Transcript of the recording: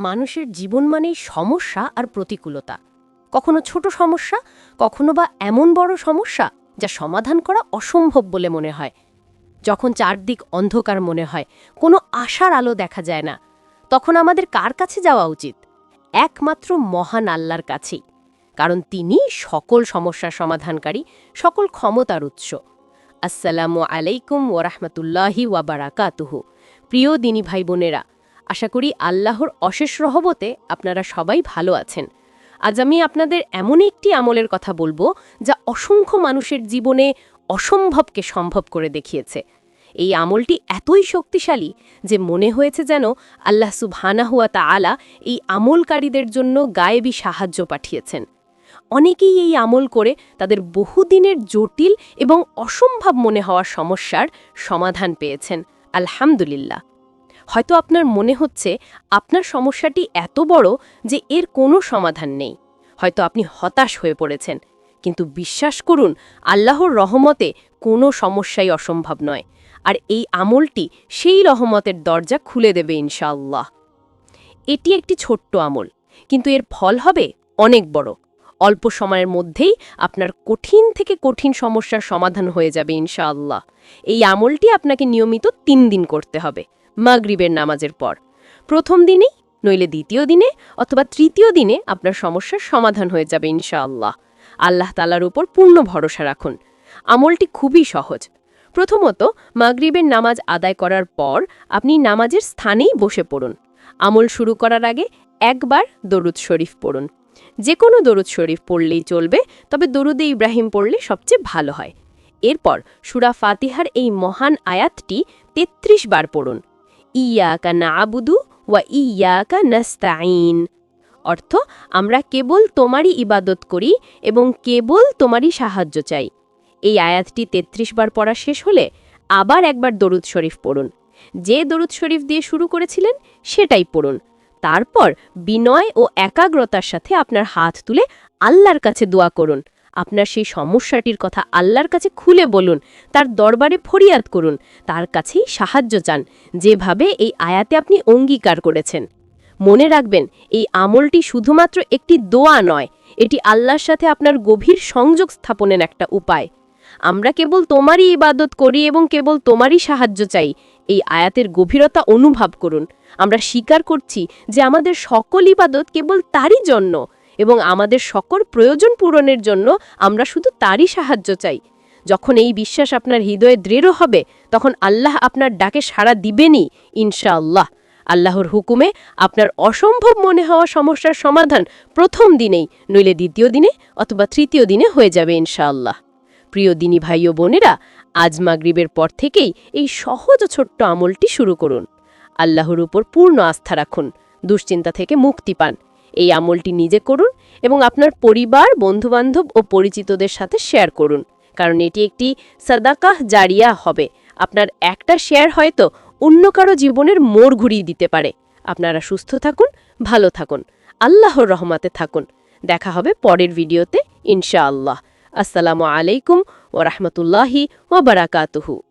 মানুষের জীবন মানেই সমস্যা আর প্রতিকূলতা। কখনো ছোট সমস্যা, কখনো বা এমন বড় সমস্যা যা সমাধান করা অসম্ভব বলে মনে হয়। যখন চারদিক অন্ধকার মনে হয়, কোনো আশার আলো দেখা যায় না, তখন আমাদের কার কাছে যাওয়া উচিত? একমাত্র মহান আল্লাহর কাছেই। কারণ তিনি সকল সমস্যার সমাধানকারী, সকল ক্ষমতার উৎস। আসসালামু আলাইকুম ওরহমতুল্লাহি ওয়াবারাকাতুহু প্রিয় দিনী ভাই বোনেরা আশা করি আল্লাহর অশেষ রহবতে আপনারা সবাই ভালো আছেন। আজ আমি আপনাদের এমন একটি আমলের কথা বলব, যা অসংখ্য মানুষের জীবনে অসম্ভবকে সম্ভব করে দেখিয়েছে। এই আমলটি এতই শক্তিশালী যে মনে হয়েছে যেন আল্লাহ সুবহানাহুয়া তাআলা এই আমলকারীদের জন্য গায়েবী সাহায্য পাঠিয়েছেন। অনেকেই এই আমল করে তাদের বহুদিনের জটিল এবং অসম্ভব মনে হওয়া সমস্যার সমাধান পেয়েছেন। আলহামদুলিল্লাহ। হয়তো আপনার মনে হচ্ছে আপনার সমস্যাটি এত বড় যে এর কোনো সমাধান নেই। হয়তো আপনি হতাশ হয়ে পড়েছেন। কিন্তু বিশ্বাস করুন, আল্লাহর রহমতে কোনো সমস্যাই অসম্ভব নয়। আর এই আমলটি সেই রহমতের দরজা খুলে দেবে ইনশাআল্লাহ। এটি একটি ছোট্ট আমল, কিন্তু এর ফল হবে অনেক বড়। অল্প সময়ের মধ্যেই আপনার কঠিন থেকে কঠিন সমস্যার সমাধান হয়ে যাবে ইনশাআল্লাহ। এই আমলটি আপনাকে নিয়মিত তিন দিন করতে হবে। মাগরিবের নামাজের পর। প্রথম দিনেই নইলে দ্বিতীয় দিনে, অথবা তৃতীয় দিনে আপনার সমস্যার সমাধান হয়ে যাবে ইনশাআল্লাহ। আল্লাহ তালার উপর পূর্ণ ভরসা রাখুন। আমলটি খুবই সহজ। প্রথমত, মাগরিবের নামাজ আদায় করার পর আপনি নামাজের স্থানেই বসে পড়ুন। আমল শুরু করার আগে একবার দরুদ শরীফ পড়ুন। যে কোনো দরুদ শরীফ পড়লেই চলবে, তবে দরুদে ইব্রাহিম পড়লে সবচেয়ে ভালো হয়। এরপর, সুরা ফাতিহার এই মহান আয়াতটি ৩৩ বার পড়ুন। ইয়াকা না আবুদু ওয়া ইয়াকা নাস্তাইন অর্থ, আমরা কেবল তোমারই ইবাদত করি এবং কেবল তোমারই সাহায্য চাই। এই আয়াতটি ৩৩ বার পড়া শেষ হলে আবার একবার দরুদ শরীফ পড়ুন। যে দরুদ শরীফ দিয়ে শুরু করেছিলেন, সেটাই পড়ুন। তারপর বিনয় ও একাগ্রতার সাথে আপনার হাত তুলে আল্লাহর কাছে দোয়া করুন। আপনার সেই সমস্যাটির কথা আল্লাহর কাছে খুলে বলুন, তার দরবারে ফরিয়াদ করুন, তার কাছেই সাহায্য চান, যেভাবে এই আয়াতে আপনি অঙ্গীকার করেছেন। মনে রাখবেন, এই আমলটি শুধুমাত্র একটি দোয়া নয়, এটি আল্লাহর সাথে আপনার গভীর সংযোগ স্থাপনের একটা উপায়। আমরা কেবল তোমারই ইবাদত করি এবং কেবল তোমারই সাহায্য চাই, এই আয়াতের গভীরতা অনুভব করুন। আমরা স্বীকার করছি যে আমাদের সকল ইবাদত কেবল তারই জন্য। এবং আমাদের সকল প্রয়োজন পূরণের জন্য আমরা শুধু তারই সাহায্য চাই। যখন এই বিশ্বাস আপনার হৃদয়ে দৃঢ় হবে, তখন আল্লাহ আপনার ডাকে সাড়া দিবেনই, ইনশাআল্লাহ। আল্লাহর হুকুমে আপনার অসম্ভব মনে হওয়া সমস্যার সমাধান প্রথম দিনেই, নইলে দ্বিতীয় দিনে অথবা তৃতীয় দিনে হয়ে যাবে, ইনশাআল্লাহ। প্রিয় দিনী ভাই ও বোনেরা, আজ মাগরিবের পর থেকেই এই সহজ ছোট্ট আমলটি শুরু করুন। আল্লাহর উপর পূর্ণ আস্থা রাখুন, দুশ্চিন্তা থেকে মুক্তি পান। এই আমলটি নিজে করুন এবং আপনার পরিবার, বন্ধুবান্ধব ও পরিচিতদের সাথে শেয়ার করুন। কারণ এটি একটি সাদাকাহ জারিয়া হবে। আপনার একটা শেয়ার হয়তো অন্য কারও জীবনের মোড় ঘুরিয়ে দিতে পারে। আপনারা সুস্থ থাকুন, ভালো থাকুন। আল্লাহর রহমাতে থাকুন। দেখা হবে পরের ভিডিওতে, ইনশাআল্লাহ। আসসালামু আলাইকুম ওরহমতুল্লাহি ওবরাকাতুহু